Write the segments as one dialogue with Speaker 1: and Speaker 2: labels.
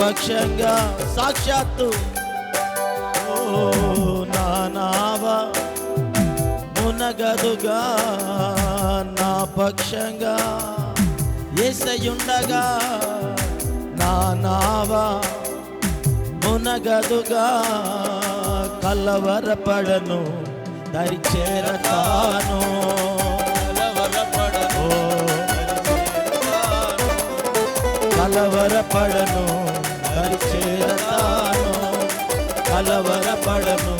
Speaker 1: పక్షంగా సాక్షాత్తు. ఓ నా నావా మునగదుగా నా పక్షంగా ఏసయుండగా నానావా మునగదుగా కలవరపడను దరి చేరతాను.
Speaker 2: కలవరపడను
Speaker 1: కలవరపడను. దరిచేరతాను కలవరపడను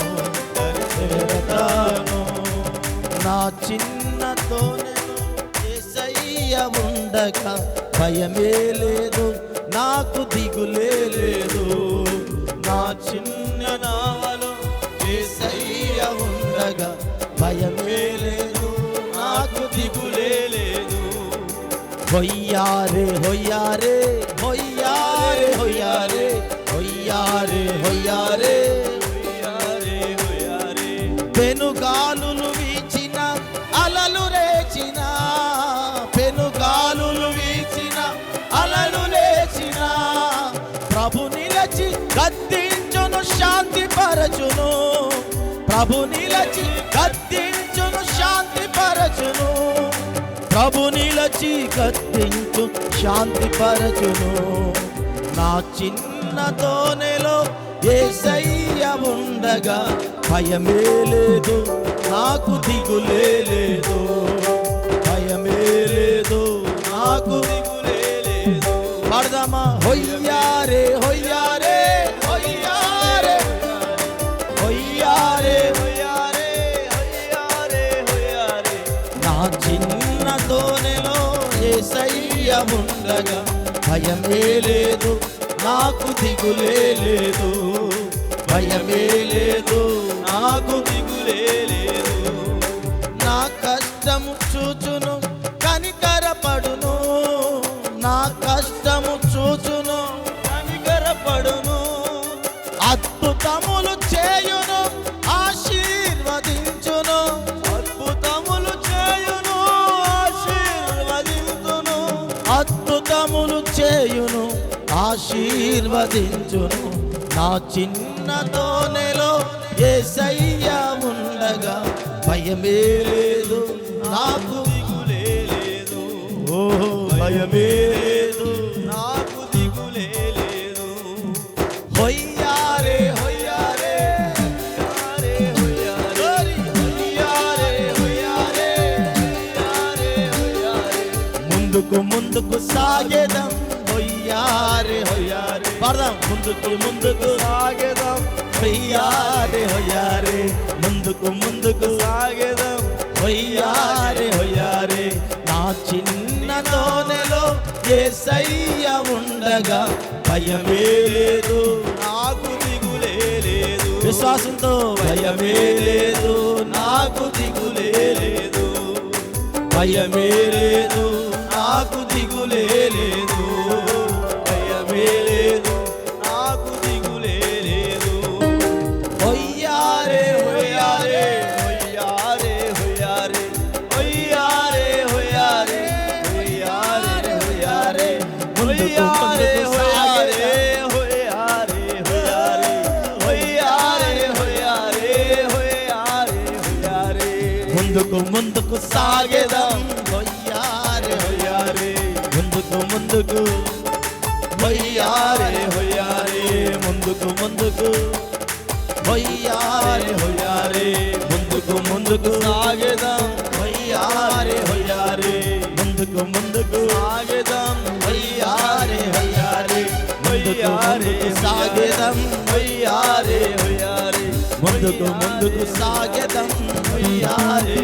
Speaker 1: దరిచేరతాను నా చిన్నతోనే ఏసయ్య ఉండగా భయమే లేదు నాకు దిగులే లేదు. నా చిన్న నావలో ఏసయ్య ఉండగా భయమే లేదు నాకు దిగులే లేదు. హొయ్యారే హొయ్యారే హొయ్య హొయ్యారే హొయ్యారే హొయ్యారే
Speaker 2: హుయారే హుయారే
Speaker 1: పెనుగాలులు వీచిన అలలు రేచిన పెనుగాలులు వీచిన అలలు లేచిన ప్రభు నిలచి గద్దించును శాంతి పరచును ప్రభు నిలచి గద్దించును శాంతి పరచును ప్రభు నిలచి గద్దించు శాంతి పరచును నా చిన్న తోనెలో ఏసయ్య ఉండగా భయమే లేదు నాకు దిగులే లేదు భయమే లేదు నాకు
Speaker 2: దిగులే లేదు
Speaker 1: పడదామా? హొయ్యారే హొయ్యారే హొయ్యారే. హొయ్యారే
Speaker 2: హొయ్యారే హొయ్యారే హొయ్యారే.
Speaker 1: నా చిన్న తోనెలో ఏసయ్య ఉండగా భయమే లేదు నాకు దిగులే లేదు. భయమే లేదు. నాకు
Speaker 2: దిగులే లేదు.
Speaker 1: నా కష్టము చూచును కనికరపడును. నా కష్టం ఆశీర్వదించును. నా చిన్న తోనెలో ఏసయ్య ఉండగా భయమే లేదు నాకు
Speaker 2: దిగులే లేదు.
Speaker 1: ఓ భయమే లేదు.
Speaker 2: నాకు దిగులే లేదు.
Speaker 1: హొయ్యారే హొయ్యారే. ముందుకు ముందుకు సాగేదం. హొయ్యారే హొయ్యారే పడదాం. ముందుకు ముందుకు.
Speaker 2: సాగెదం.
Speaker 1: హొయ్యారే హొయ్యారే ముందుకు ముందుకు.
Speaker 2: సాగెదం.
Speaker 1: హొయ్యారే హొయ్యారే నా చిన్న తోనెలో ఏసయ్య ఉండగా భయమే లేదు.
Speaker 2: నాకు దిగులే లేదు.
Speaker 1: విశ్వాసంతో భయమే లేదు. నాకు దిగులే లేదు. భయమే లేదు. నాకు దిగులే ముందుకు ముందుకు సాగేదం హొయ్యారే
Speaker 2: హుయారే
Speaker 1: ముందుకు ముందుకు
Speaker 2: హుయారే
Speaker 1: హొయ్యారే
Speaker 2: హుయారే
Speaker 1: ముందుకు ముందుకు హొయ్యారే హొయ్యారే ముందుకు ముందుకు
Speaker 2: సాగెదం
Speaker 1: హొయ్యారే హొయ్యారే ముందుకు ముందుకు
Speaker 2: సాగెదం
Speaker 1: హొయ్యారే హొయ్యారే ముందుకు ముందుకు సాగేదం
Speaker 2: హుయారే హుయారే
Speaker 1: ముందుకు ముందుకు సాగేదం హొయ్యారే
Speaker 2: హుయారే